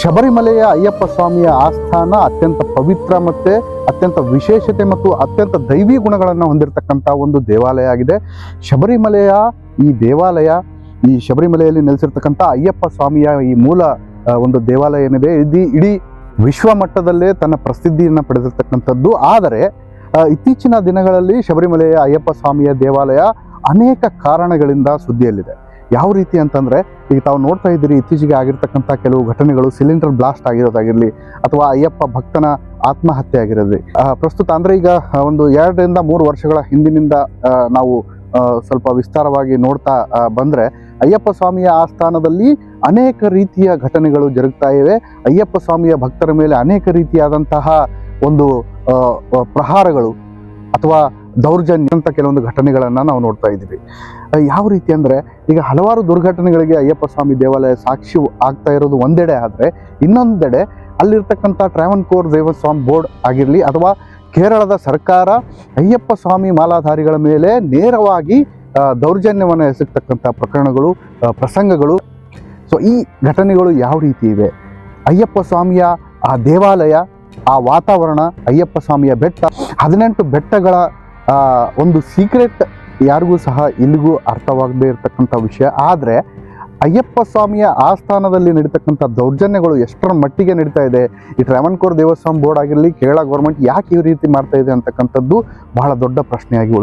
ಶಬರಿಮಲೆಯ ಅಯ್ಯಪ್ಪ ಸ್ವಾಮಿಯ ಆಸ್ಥಾನ ಅತ್ಯಂತ ಪವಿತ್ರ ಮತ್ತೆ ಅತ್ಯಂತ ವಿಶೇಷತೆ ಮತ್ತು ಅತ್ಯಂತ ದೈವಿ ಗುಣಗಳನ್ನು ಹೊಂದಿರತಕ್ಕಂಥ ಒಂದು ದೇವಾಲಯ ಆಗಿದೆ. ಶಬರಿಮಲೆಯ ಈ ದೇವಾಲಯ, ಈ ಶಬರಿಮಲೆಯಲ್ಲಿ ನೆಲೆಸಿರ್ತಕ್ಕಂಥ ಅಯ್ಯಪ್ಪ ಸ್ವಾಮಿಯ ಈ ಮೂಲ ಒಂದು ದೇವಾಲಯ ಏನಿದೆ ಇದು ಇಡೀ ವಿಶ್ವ ಮಟ್ಟದಲ್ಲೇ ತನ್ನ ಪ್ರಸಿದ್ಧಿಯನ್ನು ಪಡೆದಿರ್ತಕ್ಕಂಥದ್ದು. ಆದರೆ ಇತ್ತೀಚಿನ ದಿನಗಳಲ್ಲಿ ಶಬರಿಮಲೆಯ ಅಯ್ಯಪ್ಪ ಸ್ವಾಮಿಯ ದೇವಾಲಯ ಅನೇಕ ಕಾರಣಗಳಿಂದ ಸುದ್ದಿಯಲ್ಲಿದೆ. ಯಾವ ರೀತಿ ಅಂತಂದ್ರೆ ಈಗ ತಾವು ನೋಡ್ತಾ ಇದ್ದೀರಿ ಇತ್ತೀಚೆಗೆ ಆಗಿರ್ತಕ್ಕಂಥ ಕೆಲವು ಘಟನೆಗಳು ಸಿಲಿಂಡರ್ ಬ್ಲಾಸ್ಟ್ ಆಗಿರೋದಾಗಿರಲಿ ಅಥವಾ ಅಯ್ಯಪ್ಪ ಭಕ್ತನ ಆತ್ಮಹತ್ಯೆ ಆಗಿರೋದು ಆ, ಪ್ರಸ್ತುತ ಅಂದರೆ ಈಗ ಒಂದು ಎರಡರಿಂದ ಮೂರು ವರ್ಷಗಳ ಹಿಂದಿನಿಂದ ನಾವು ಸ್ವಲ್ಪ ವಿಸ್ತಾರವಾಗಿ ನೋಡ್ತಾ ಬಂದರೆ ಅಯ್ಯಪ್ಪ ಸ್ವಾಮಿಯ ಆಸ್ಥಾನದಲ್ಲಿ ಅನೇಕ ರೀತಿಯ ಘಟನೆಗಳು ಜರುಗ್ತಾ ಇವೆ. ಅಯ್ಯಪ್ಪ ಸ್ವಾಮಿಯ ಭಕ್ತರ ಮೇಲೆ ಅನೇಕ ರೀತಿಯಾದಂತಹ ಒಂದು ಪ್ರಹಾರಗಳು ಅಥವಾ ದೌರ್ಜನ್ಯ ಅಂತ ಕೆಲವೊಂದು ಘಟನೆಗಳನ್ನು ನಾವು ನೋಡ್ತಾ ಇದ್ದೀವಿ. ಯಾವ ರೀತಿ ಅಂದರೆ ಈಗ ಹಲವಾರು ದುರ್ಘಟನೆಗಳಿಗೆ ಅಯ್ಯಪ್ಪ ಸ್ವಾಮಿ ದೇವಾಲಯ ಸಾಕ್ಷಿ ಆಗ್ತಾ ಇರೋದು ಒಂದೆಡೆ ಆದರೆ ಇನ್ನೊಂದೆಡೆ ಅಲ್ಲಿರ್ತಕ್ಕಂಥ ಟ್ರಾವನ್ಕೋರ್ ದೇವಸ್ವಾಮಿ ಬೋರ್ಡ್ ಆಗಿರಲಿ ಅಥವಾ ಕೇರಳದ ಸರ್ಕಾರ ಅಯ್ಯಪ್ಪ ಸ್ವಾಮಿ ಮಾಲಾಧಾರಿಗಳ ಮೇಲೆ ನೇರವಾಗಿ ದೌರ್ಜನ್ಯವನ್ನು ಎಸಗ್ತಕ್ಕಂಥ ಪ್ರಕರಣಗಳು ಪ್ರಸಂಗಗಳು. ಸೊ ಈ ಘಟನೆಗಳು ಯಾವ ರೀತಿ ಇವೆ? ಅಯ್ಯಪ್ಪ ಸ್ವಾಮಿಯ ಆ ದೇವಾಲಯ, ಆ ವಾತಾವರಣ, ಅಯ್ಯಪ್ಪ ಸ್ವಾಮಿಯ ಬೆಟ್ಟ, ಹದಿನೆಂಟು ಬೆಟ್ಟಗಳ ಒಂದು ಸೀಕ್ರೆಟ್ ಯಾರಿಗೂ ಸಹ ಇಲ್ಲಿಗೂ ಅರ್ಥವಾಗದೇ ಇರತಕ್ಕಂಥ ವಿಷಯ. ಆದರೆ ಅಯ್ಯಪ್ಪ ಸ್ವಾಮಿಯ ಆಸ್ಥಾನದಲ್ಲಿ ನಡೀತಕ್ಕಂಥ ದೌರ್ಜನ್ಯಗಳು ಎಷ್ಟರ ಮಟ್ಟಿಗೆ ನಡೀತಾ ಇದೆ? ಈ ಟ್ರಾವನ್ಕೋರ್ ದೇವಸ್ಥಾನ ಬೋರ್ಡ್ ಆಗಿರಲಿ ಕೇರಳ ಗೌರ್ಮೆಂಟ್ ಯಾಕೆ ಈ ರೀತಿ ಮಾಡ್ತಾ ಇದೆ ಅಂತಕ್ಕಂಥದ್ದು ಬಹಳ ದೊಡ್ಡ ಪ್ರಶ್ನೆಯಾಗಿ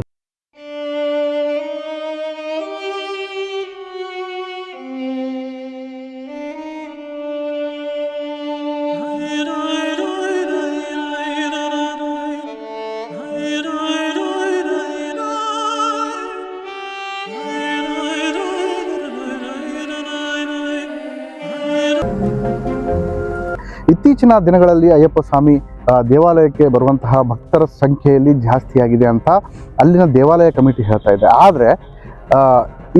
ಇತ್ತೀಚಿನ ದಿನಗಳಲ್ಲಿ ಅಯ್ಯಪ್ಪ ಸ್ವಾಮಿ ದೇವಾಲಯಕ್ಕೆ ಬರುವಂತಹ ಭಕ್ತರ ಸಂಖ್ಯೆಯಲ್ಲಿ ಜಾಸ್ತಿ ಆಗಿದೆ ಅಂತ ಅಲ್ಲಿನ ದೇವಾಲಯ ಕಮಿಟಿ ಹೇಳ್ತಾ ಇದೆ. ಆದರೆ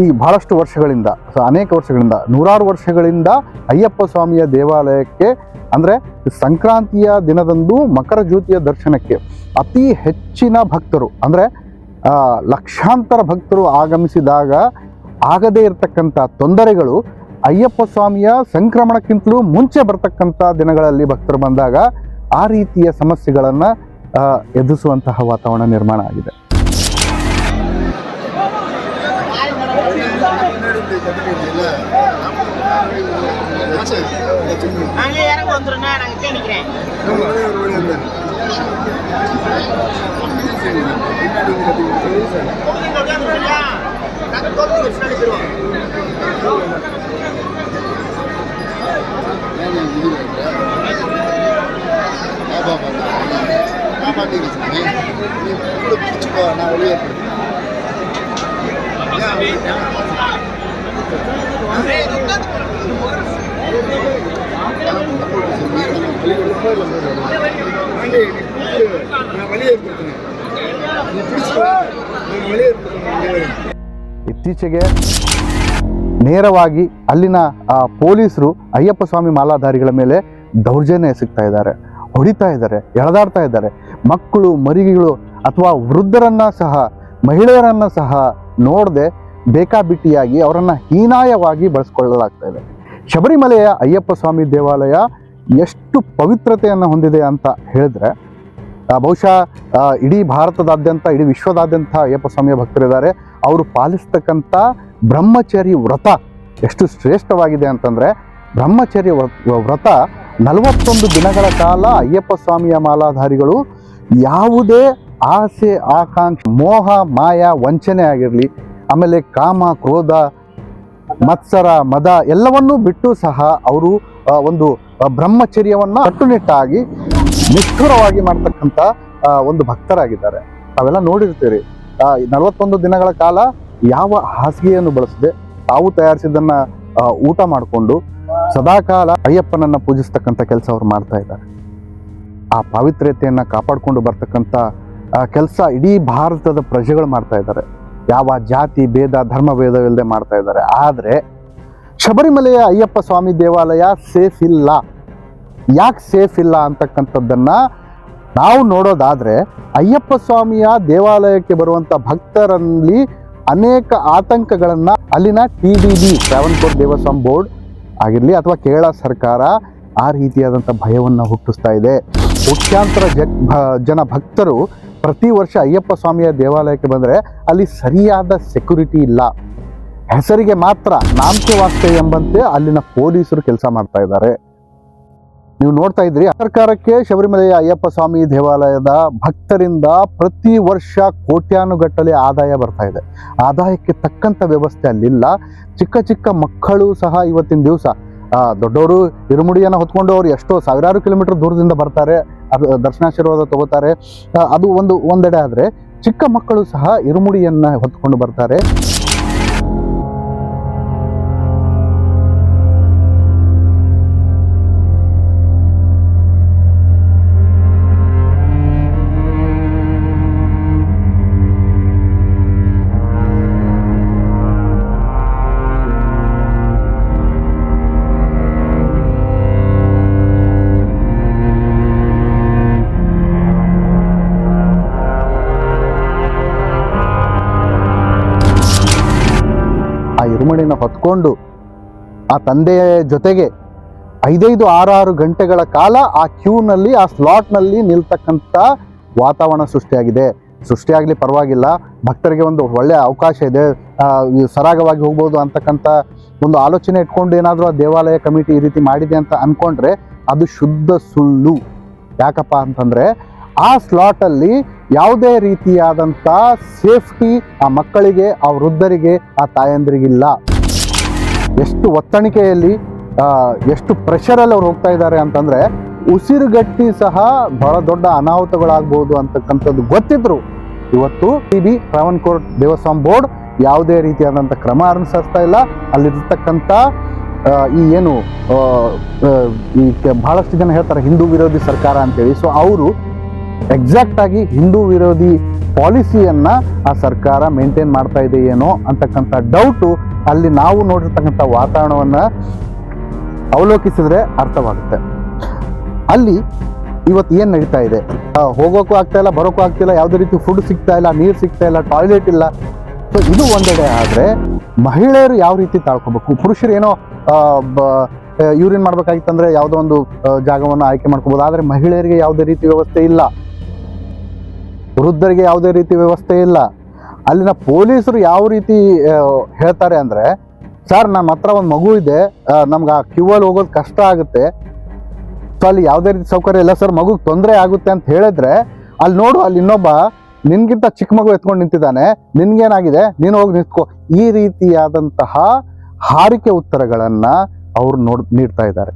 ಈ ಬಹಳಷ್ಟು ವರ್ಷಗಳಿಂದ ಅನೇಕ ವರ್ಷಗಳಿಂದ, ನೂರಾರು ವರ್ಷಗಳಿಂದ ಅಯ್ಯಪ್ಪ ಸ್ವಾಮಿಯ ದೇವಾಲಯಕ್ಕೆ, ಅಂದರೆ ಸಂಕ್ರಾಂತಿಯ ದಿನದಂದು ಮಕರ ಜ್ಯೋತಿಯ ದರ್ಶನಕ್ಕೆ ಅತಿ ಹೆಚ್ಚಿನ ಭಕ್ತರು, ಅಂದರೆ ಲಕ್ಷಾಂತರ ಭಕ್ತರು ಆಗಮಿಸಿದಾಗ ಆಗದೇ ಇರತಕ್ಕಂಥ ತೊಂದರೆಗಳು ಅಯ್ಯಪ್ಪ ಸ್ವಾಮಿಯ ಸಂಕ್ರಮಣಕ್ಕಿಂತಲೂ ಮುಂಚೆ ಬರ್ತಕ್ಕಂಥ ದಿನಗಳಲ್ಲಿ ಭಕ್ತರು ಬಂದಾಗ ಆ ರೀತಿಯ ಸಮಸ್ಯೆಗಳನ್ನು ಎದುರಿಸುವಂತಹ ವಾತಾವರಣ ನಿರ್ಮಾಣ ಆಗಿದೆ. ಇತ್ತೀಚೆಗೆ ನೇರವಾಗಿ ಅಲ್ಲಿನ ಪೊಲೀಸರು ಅಯ್ಯಪ್ಪ ಸ್ವಾಮಿ ಮಾಲಾಧಾರಿಗಳ ಮೇಲೆ ದೌರ್ಜನ್ಯ ಎಸಗ್ತಾ ಇದ್ದಾರೆ, ಹೊಡಿತಾ ಇದ್ದಾರೆ, ಎಳೆದಾಡ್ತಾ ಇದ್ದಾರೆ. ಮಕ್ಕಳು ಮರಿಗಳು ಅಥವಾ ವೃದ್ಧರನ್ನ ಸಹ, ಮಹಿಳೆಯರನ್ನ ಸಹ ನೋಡದೆ ಬೇಕಾಬಿಟ್ಟಿಯಾಗಿ ಅವರನ್ನು ಹೀನಾಯವಾಗಿ ಬಳಸ್ಕೊಳ್ಳಲಾಗ್ತಾ ಇದೆ. ಶಬರಿಮಲೆಯ ಅಯ್ಯಪ್ಪ ಸ್ವಾಮಿ ದೇವಾಲಯ ಎಷ್ಟು ಪವಿತ್ರತೆಯನ್ನು ಹೊಂದಿದೆ ಅಂತ ಹೇಳಿದ್ರೆ ಬಹುಶಃ ಇಡೀ ಭಾರತದಾದ್ಯಂತ, ಇಡೀ ವಿಶ್ವದಾದ್ಯಂತ ಅಯ್ಯಪ್ಪ ಸ್ವಾಮಿಯ ಭಕ್ತರಿದ್ದಾರೆ. ಅವರು ಪಾಲಿಸ್ತಕ್ಕಂಥ ಬ್ರಹ್ಮಚರ್ಯ ವ್ರತ ಎಷ್ಟು ಶ್ರೇಷ್ಠವಾಗಿದೆ ಅಂತಂದರೆ ಬ್ರಹ್ಮಚರ್ಯ ವ್ರ- ವ್ರತ ನಲವತ್ತೊಂದು ದಿನಗಳ ಕಾಲ ಅಯ್ಯಪ್ಪ ಸ್ವಾಮಿಯ ಮಾಲಾಧಾರಿಗಳು ಯಾವುದೇ ಆಸೆ, ಆಕಾಂಕ್ಷೆ, ಮೋಹ, ಮಾಯ, ವಂಚನೆ ಆಗಿರಲಿ, ಆಮೇಲೆ ಕಾಮ, ಕ್ರೋಧ, ಮತ್ಸರ, ಮದ ಎಲ್ಲವನ್ನೂ ಬಿಟ್ಟು ಸಹ ಅವರು ಒಂದು ಬ್ರಹ್ಮಚರ್ಯವನ್ನು ಕಟ್ಟುನಿಟ್ಟಾಗಿ ನಿಷ್ಠುರವಾಗಿ ಮಾಡ್ತಕ್ಕಂಥ ಒಂದು ಭಕ್ತರಾಗಿದ್ದಾರೆ. ತಾವೆಲ್ಲ ನೋಡಿರ್ತೀರಿ. ನಲವತ್ತೊಂದು ದಿನಗಳ ಕಾಲ ಯಾವ ಹಾಸಿಗೆಯನ್ನು ಬಳಸದೆ ತಾವು ತಯಾರಿಸಿದ್ದನ್ನ ಊಟ ಮಾಡಿಕೊಂಡು ಸದಾಕಾಲ ಅಯ್ಯಪ್ಪನನ್ನ ಪೂಜಿಸ್ತಕ್ಕಂಥ ಕೆಲಸ ಅವ್ರು ಮಾಡ್ತಾ ಇದ್ದಾರೆ. ಆ ಪಾವಿತ್ರ್ಯತೆಯನ್ನ ಕಾಪಾಡಿಕೊಂಡು ಬರ್ತಕ್ಕಂಥ ಕೆಲಸ ಇಡೀ ಭಾರತದ ಪ್ರಜೆಗಳು ಮಾಡ್ತಾ ಇದ್ದಾರೆ. ಯಾವ ಜಾತಿ, ಭೇದ, ಧರ್ಮ, ಭೇದವಿಲ್ಲದೆ ಮಾಡ್ತಾ ಇದ್ದಾರೆ. ಆದರೆ ಶಬರಿಮಲೆಯ ಅಯ್ಯಪ್ಪ ಸ್ವಾಮಿ ದೇವಾಲಯ ಸೇಫ್ ಇಲ್ಲ. ಯಾಕೆ ಸೇಫ್ ಇಲ್ಲ ಅಂತಕ್ಕಂಥದ್ದನ್ನ ನಾವು ನೋಡೋದಾದ್ರೆ ಅಯ್ಯಪ್ಪ ಸ್ವಾಮಿಯ ದೇವಾಲಯಕ್ಕೆ ಬರುವಂತ ಭಕ್ತರಲ್ಲಿ ಅನೇಕ ಆತಂಕಗಳನ್ನು ಅಲ್ಲಿನ T D B Travancore Devaswom board ಆಗಿರಲಿ ಅಥವಾ ಕೇರಳ ಸರ್ಕಾರ ಆ ರೀತಿಯಾದಂಥ ಭಯವನ್ನು ಹುಟ್ಟಿಸ್ತಾ ಇದೆ. ಕೋಟ್ಯಾಂತರ ಜನ ಭಕ್ತರು ಪ್ರತಿ ವರ್ಷ ಅಯ್ಯಪ್ಪ ಸ್ವಾಮಿಯ ದೇವಾಲಯಕ್ಕೆ ಬಂದರೆ ಅಲ್ಲಿ ಸರಿಯಾದ ಸೆಕ್ಯುರಿಟಿ ಇಲ್ಲ. ಹೆಸರಿಗೆ ಮಾತ್ರ ನಾಮಕೆ ಎಂಬಂತೆ ಅಲ್ಲಿನ ಪೊಲೀಸರು ಕೆಲಸ ಮಾಡ್ತಾ ಇದ್ದಾರೆ. ನೀವು ನೋಡ್ತಾ ಇದ್ರಿ ಸರ್ಕಾರಕ್ಕೆ ಶಬರಿಮಲೆಯ ಅಯ್ಯಪ್ಪ ಸ್ವಾಮಿ ದೇವಾಲಯದ ಭಕ್ತರಿಂದ ಪ್ರತಿ ವರ್ಷ ಕೋಟ್ಯಾನುಗಟ್ಟಲೆ ಆದಾಯ ಬರ್ತಾ ಇದೆ. ಆದಾಯಕ್ಕೆ ತಕ್ಕಂಥ ವ್ಯವಸ್ಥೆ ಅಲ್ಲಿಲ್ಲ. ಚಿಕ್ಕ ಚಿಕ್ಕ ಮಕ್ಕಳು ಸಹ ಇವತ್ತಿನ ದಿವಸ ದೊಡ್ಡವರು ಇರುಮುಡಿಯನ್ನು ಹೊತ್ಕೊಂಡು ಅವರು ಎಷ್ಟೋ ಸಾವಿರಾರು ಕಿಲೋಮೀಟರ್ ದೂರದಿಂದ ಬರ್ತಾರೆ. ಅದು ದರ್ಶನಾಶೀರ್ವಾದ ತಗೋತಾರೆ. ಅದು ಒಂದು, ಒಂದೆಡೆ ಆದರೆ ಚಿಕ್ಕ ಮಕ್ಕಳು ಸಹ ಇರುಮುಡಿಯನ್ನು ಹೊತ್ಕೊಂಡು ಬರ್ತಾರೆ. ಹೊತ್ಕೊಂಡು ಆ ತಂದೆಯ ಜೊತೆಗೆ ಐದೈದು ಆರಾರು ಗಂಟೆಗಳ ಕಾಲ ಆ ಕ್ಯೂನಲ್ಲಿ, ಆ ಸ್ಲಾಟ್ನಲ್ಲಿ ನಿಲ್ತಕ್ಕಂಥ ವಾತಾವರಣ ಸೃಷ್ಟಿಯಾಗಿದೆ. ಸೃಷ್ಟಿಯಾಗಲಿ ಪರವಾಗಿಲ್ಲ, ಭಕ್ತರಿಗೆ ಒಂದು ಒಳ್ಳೆಯ ಅವಕಾಶ ಇದೆ. ಸರಾಗವಾಗಿ ಹೋಗ್ಬೋದು ಅಂತಕ್ಕಂಥ ಒಂದು ಆಲೋಚನೆ ಇಟ್ಕೊಂಡು ಏನಾದರೂ ಆ ದೇವಾಲಯ ಕಮಿಟಿ ಈ ರೀತಿ ಮಾಡಿದೆ ಅಂತ ಅಂದ್ಕೊಂಡ್ರೆ ಅದು ಶುದ್ಧ ಸುಳ್ಳು. ಯಾಕಪ್ಪ ಅಂತಂದರೆ ಆ ಸ್ಲಾಟಲ್ಲಿ ಯಾವುದೇ ರೀತಿಯಾದಂಥ ಸೇಫ್ಟಿ ಆ ಮಕ್ಕಳಿಗೆ, ಆ ವೃದ್ಧರಿಗೆ, ಆ ತಾಯಂದಿರಿಗಿಲ್ಲ. ಎಷ್ಟು ಒತ್ತಣಿಕೆಯಲ್ಲಿ ಎಷ್ಟು ಪ್ರೆಷರಲ್ಲಿ ಅವ್ರು ಹೋಗ್ತಾ ಇದ್ದಾರೆ ಅಂತಂದರೆ, ಉಸಿರುಗಟ್ಟಿ ಸಹ ಬಹಳ ದೊಡ್ಡ ಅನಾಹುತಗಳಾಗ್ಬೋದು ಅಂತಕ್ಕಂಥದ್ದು ಗೊತ್ತಿದ್ರು. ಇವತ್ತು T B Travancore Devaswom board ಯಾವುದೇ ರೀತಿಯಾದಂಥ ಕ್ರಮ ಅನುಸರಿಸ್ತಾ ಇಲ್ಲ. ಅಲ್ಲಿರ್ತಕ್ಕಂಥ ಈ ಏನು ಈ ಬಹಳಷ್ಟು ಜನ ಹೇಳ್ತಾರೆ ಹಿಂದೂ ವಿರೋಧಿ ಸರ್ಕಾರ ಅಂತೇಳಿ. ಸೊ ಅವರು ಎಕ್ಸಾಕ್ಟ್ ಆಗಿ ಹಿಂದೂ ವಿರೋಧಿ ಪಾಲಿಸಿಯನ್ನ ಆ ಸರ್ಕಾರ ಮೇಂಟೈನ್ ಮಾಡ್ತಾ ಇದೆ ಏನೋ ಅಂತಕ್ಕಂಥ ಡೌಟು ಅಲ್ಲಿ ನಾವು ನೋಡಿರ್ತಕ್ಕಂಥ ವಾತಾವರಣವನ್ನ ಅವಲೋಕಿಸಿದ್ರೆ ಅರ್ಥವಾಗುತ್ತೆ. ಅಲ್ಲಿ ಇವತ್ತು ಏನು ನಡೀತಾ ಇದೆ? ಹೋಗೋಕ್ಕೂ ಆಗ್ತಾ ಇಲ್ಲ, ಬರೋಕ್ಕೂ ಆಗ್ತಿಲ್ಲ ಯಾವುದೇ ರೀತಿ ಫುಡ್ ಸಿಗ್ತಾ ಇಲ್ಲ, ನೀರು ಸಿಗ್ತಾ ಇಲ್ಲ ಟಾಯ್ಲೆಟ್ ಇಲ್ಲ. ಸೊ ಇದು ಒಂದೆಡೆ ಆದರೆ ಮಹಿಳೆಯರು ಯಾವ ರೀತಿ ತಾಳ್ಕೋಬೇಕು? ಪುರುಷರು ಏನೋ ಯೂರಿನ್ ಮಾಡ್ಬೇಕಾಗಿತ್ತಂದ್ರೆ ಯಾವುದೋ ಒಂದು ಜಾಗವನ್ನು ಆಯ್ಕೆ ಮಾಡ್ಕೋಬೋದು. ಆದರೆ ಮಹಿಳೆಯರಿಗೆ ಯಾವುದೇ ರೀತಿ ವ್ಯವಸ್ಥೆ ಇಲ್ಲ. ವೃದ್ಧರಿಗೆ ಯಾವುದೇ ರೀತಿ ವ್ಯವಸ್ಥೆ ಇಲ್ಲ. ಅಲ್ಲಿನ ಪೊಲೀಸರು ಯಾವ ರೀತಿ ಹೇಳ್ತಾರೆ ಅಂದರೆ, ಸರ್, ನನ್ನ ಹತ್ರ ಒಂದು ಮಗು ಇದೆ. ನಮ್ಗೆ ಆ ಕ್ಯೂ ಅಲ್ಲಿ ಹೋಗೋದು ಕಷ್ಟ ಆಗುತ್ತೆ. ಸೊ ಅಲ್ಲಿ ಯಾವುದೇ ರೀತಿ ಸೌಕರ್ಯ ಇಲ್ಲ. ಸರ್, ಮಗುಗೆ ತೊಂದರೆ ಆಗುತ್ತೆ ಅಂತ ಹೇಳಿದ್ರೆ, ಅಲ್ಲಿ ನೋಡು, ಅಲ್ಲಿ ಇನ್ನೊಬ್ಬ ನಿನ್ಗಿಂತ ಚಿಕ್ಕ ಮಗು ಎತ್ಕೊಂಡು ನಿಂತಿದ್ದಾನೆ. ನಿನ್ಗೇನಾಗಿದೆ? ನೀನು ಹೋಗಿ ನಿಂತ್ಕೋ. ಈ ರೀತಿಯಾದಂತಹ ಹಾರಿಕೆ ಉತ್ತರಗಳನ್ನು ಅವರು ನೋಡ್, ನೀಡ್ತಾ ಇದ್ದಾರೆ.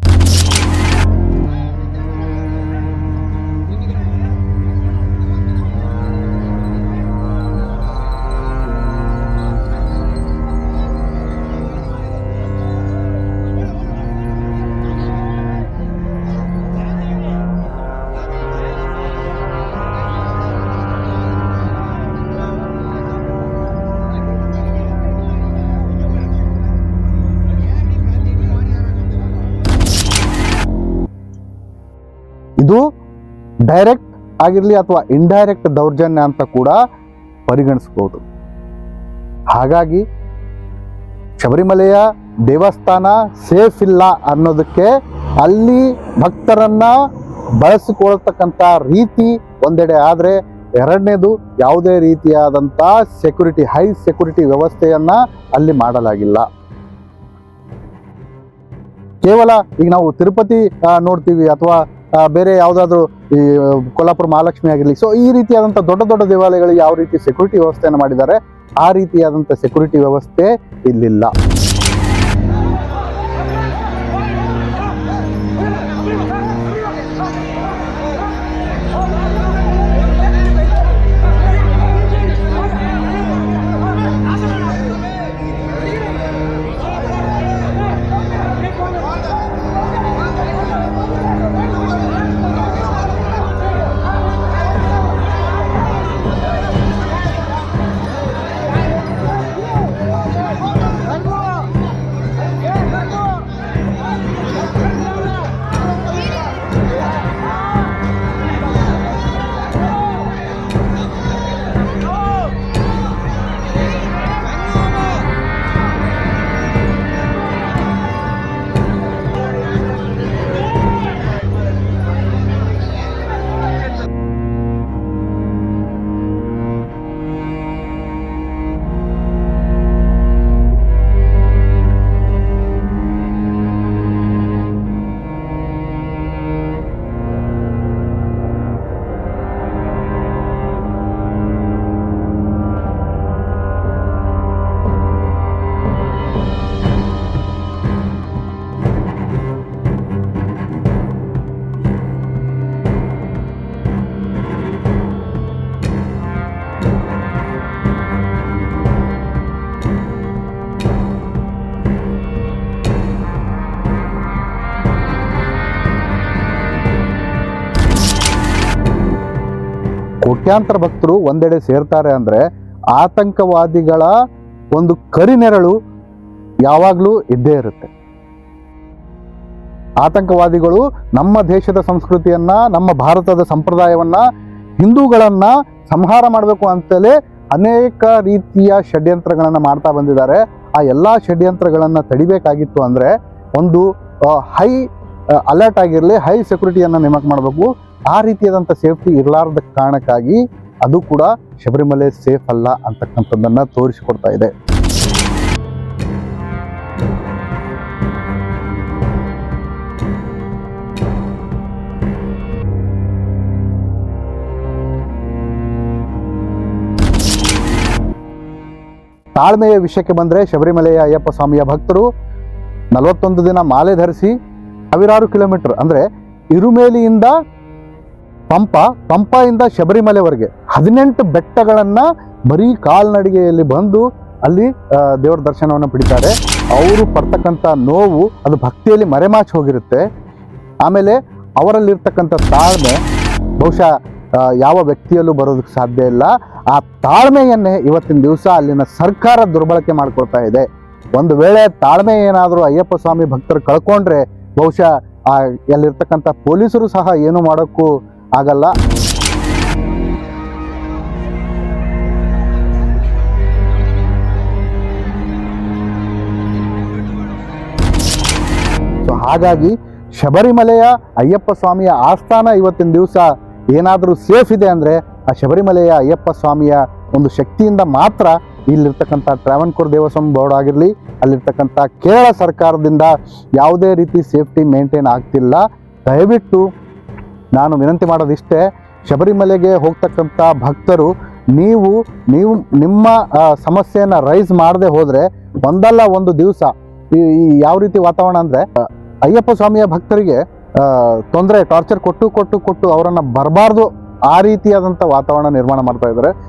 ಇದು ಡೈರೆಕ್ಟ್ ಆಗಿರಲಿ ಅಥವಾ ಇಂಡೈರೆಕ್ಟ್ ದೌರ್ಜನ್ಯ ಅಂತ ಕೂಡ ಪರಿಗಣಿಸ್ಬೋದು. ಹಾಗಾಗಿ ಶಬರಿಮಲೆಯ ದೇವಸ್ಥಾನ ಸೇಫ್ ಇಲ್ಲ ಅನ್ನೋದಕ್ಕೆ ಅಲ್ಲಿ ಭಕ್ತರನ್ನ ಬಳಸಿಕೊಳ್ತಕ್ಕಂಥ ರೀತಿ ಒಂದೆಡೆ ಆದರೆ ಎರಡನೇದು ಯಾವುದೇ ರೀತಿಯಾದಂಥ ಸೆಕ್ಯುರಿಟಿ ಹೈ ಸೆಕ್ಯುರಿಟಿ ವ್ಯವಸ್ಥೆಯನ್ನ ಅಲ್ಲಿ ಮಾಡಲಾಗಿಲ್ಲ. ಕೇವಲ ಈಗ ನಾವು ತಿರುಪತಿ ನೋಡ್ತೀವಿ ಅಥವಾ ಬೇರೆ ಯಾವುದಾದ್ರೂ ಈ ಕೊಲ್ಲಾಪುರ ಮಹಾಲಕ್ಷ್ಮಿ ಆಗಿರಲಿ. ಸೊ ಈ ರೀತಿಯಾದಂಥ ದೊಡ್ಡ ದೊಡ್ಡ ದೇವಾಲಯಗಳಿಗೆ ಯಾವ ರೀತಿ ಸೆಕ್ಯೂರಿಟಿ ವ್ಯವಸ್ಥೆಯನ್ನು ಮಾಡಿದ್ದಾರೆ, ಆ ರೀತಿಯಾದಂಥ ಸೆಕ್ಯೂರಿಟಿ ವ್ಯವಸ್ಥೆ ಇಲ್ಲಿಲ್ಲ. ಕೋಟ್ಯಾಂತರ ಭಕ್ತರು ಒಂದೆಡೆ ಸೇರ್ತಾರೆ ಅಂದರೆ ಆತಂಕವಾದಿಗಳ ಒಂದು ಕರಿನೆರಳು ಯಾವಾಗಲೂ ಇದ್ದೇ ಇರುತ್ತೆ. ಆತಂಕವಾದಿಗಳು ನಮ್ಮ ದೇಶದ ಸಂಸ್ಕೃತಿಯನ್ನ, ನಮ್ಮ ಭಾರತದ ಸಂಪ್ರದಾಯವನ್ನ, ಹಿಂದೂಗಳನ್ನ ಸಂಹಾರ ಮಾಡಬೇಕು ಅಂತಲೇ ಅನೇಕ ರೀತಿಯ ಷಡ್ಯಂತ್ರಗಳನ್ನು ಮಾಡ್ತಾ ಬಂದಿದ್ದಾರೆ. ಆ ಎಲ್ಲ ಷಡ್ಯಂತ್ರಗಳನ್ನು ತಡಿಬೇಕಾಗಿತ್ತು ಅಂದರೆ ಒಂದು ಹೈ ಅಲರ್ಟ್ ಆಗಿರಲಿ ಹೈ ಸೆಕ್ಯೂರಿಟಿಯನ್ನು ನೇಮಕ ಮಾಡಬೇಕು. ಆ ರೀತಿಯಾದಂಥ ಸೇಫ್ಟಿ ಇರಲಾರದ ಕಾರಣಕ್ಕಾಗಿ ಅದು ಕೂಡ ಶಬರಿಮಲೆ ಸೇಫ್ ಅಲ್ಲ ಅಂತಕ್ಕಂಥದ್ದನ್ನು ತೋರಿಸಿಕೊಡ್ತಾ ಇದೆ. ತಾಳ್ಮೆಯ ವಿಷಯಕ್ಕೆ ಬಂದರೆ ಶಬರಿಮಲೆಯ ಅಯ್ಯಪ್ಪ ಸ್ವಾಮಿಯ ಭಕ್ತರು ನಲವತ್ತೊಂದು ದಿನ ಮಾಲೆ ಧರಿಸಿ ಸಾವಿರಾರು ಕಿಲೋಮೀಟರ್ ಅಂದರೆ ಇರುಮೇಲಿಯಿಂದ ಪಂಪ, ಪಂಪಾಯಿಂದ ಶಬರಿಮಲೆವರೆಗೆ ಹದಿನೆಂಟು ಬೆಟ್ಟಗಳನ್ನು ಬರೀ ಕಾಲ್ನಡಿಗೆಯಲ್ಲಿ ಬಂದು ಅಲ್ಲಿ ದೇವರ ದರ್ಶನವನ್ನು ಪಡಿತಾರೆ. ಅವರು ಪಡ್ತಕ್ಕಂಥ ನೋವು, ಅದು ಭಕ್ತಿಯಲ್ಲಿ ಮರೆಮಾಚಿ ಹೋಗಿರುತ್ತೆ. ಆಮೇಲೆ ಅವರಲ್ಲಿರ್ತಕ್ಕಂಥ ತಾಳ್ಮೆ, ಬಹುಶಃ ಯಾವ ವ್ಯಕ್ತಿಯಲ್ಲೂ ಬರೋದಕ್ಕೆ ಸಾಧ್ಯ ಇಲ್ಲ. ಆ ತಾಳ್ಮೆಯನ್ನೇ ಇವತ್ತಿನ ದಿವಸ ಅಲ್ಲಿನ ಸರ್ಕಾರ ದುರ್ಬಳಕೆ ಮಾಡ್ಕೊಳ್ತಾ ಇದೆ. ಒಂದು ವೇಳೆ ತಾಳ್ಮೆ ಏನಾದರೂ ಅಯ್ಯಪ್ಪ ಸ್ವಾಮಿ ಭಕ್ತರು ಕಳ್ಕೊಂಡ್ರೆ ಬಹುಶಃ ಆ ಎಲ್ಲಿರ್ತಕ್ಕಂಥ ಪೊಲೀಸರು ಸಹ ಏನು ಮಾಡೋಕ್ಕೂ ಆಗಲ್ಲ. ಸೊ ಹಾಗಾಗಿ ಶಬರಿಮಲೆಯ ಅಯ್ಯಪ್ಪ ಸ್ವಾಮಿಯ ಆಸ್ಥಾನ ಇವತ್ತಿನ ದಿವಸ ಏನಾದರೂ ಸೇಫ್ ಇದೆ ಅಂದರೆ ಆ ಶಬರಿಮಲೆಯ ಅಯ್ಯಪ್ಪ ಸ್ವಾಮಿಯ ಒಂದು ಶಕ್ತಿಯಿಂದ ಮಾತ್ರ ಇಲ್ಲಿರ್ತಕ್ಕಂಥ ಟ್ರಾವನ್ಕೋರ್ ದೇವಸ್ವಾಮ ಬೋರ್ಡ್ ಆಗಿರಲಿ, ಅಲ್ಲಿರ್ತಕ್ಕಂಥ ಕೇರಳ ಸರ್ಕಾರದಿಂದ ಯಾವುದೇ ರೀತಿ ಸೇಫ್ಟಿ ಮೇಂಟೈನ್ ಆಗ್ತಿಲ್ಲ. ದಯವಿಟ್ಟು ನಾನು ವಿನಂತಿ ಮಾಡೋದಿಷ್ಟೇ, ಶಬರಿಮಲೆಗೆ ಹೋಗ್ತಕ್ಕಂಥ ಭಕ್ತರು, ನೀವು ನೀವು ನಿಮ್ಮ ಸಮಸ್ಯೆಯನ್ನು ರೈಸ್ ಮಾಡದೆ ಹೋದರೆ ಒಂದಲ್ಲ ಒಂದು ದಿವಸ ಈ ಈ ಯಾವ ರೀತಿ ವಾತಾವರಣ ಅಂದರೆ ಅಯ್ಯಪ್ಪ ಸ್ವಾಮಿಯ ಭಕ್ತರಿಗೆ ತೊಂದರೆ ಟಾರ್ಚರ್ ಕೊಟ್ಟು ಕೊಟ್ಟು ಕೊಟ್ಟು ಅವರನ್ನು ಬರಬಾರ್ದು ಆ ರೀತಿಯಾದಂಥ ವಾತಾವರಣ ನಿರ್ಮಾಣ ಮಾಡ್ತಾ ಇದ್ದಾರೆ.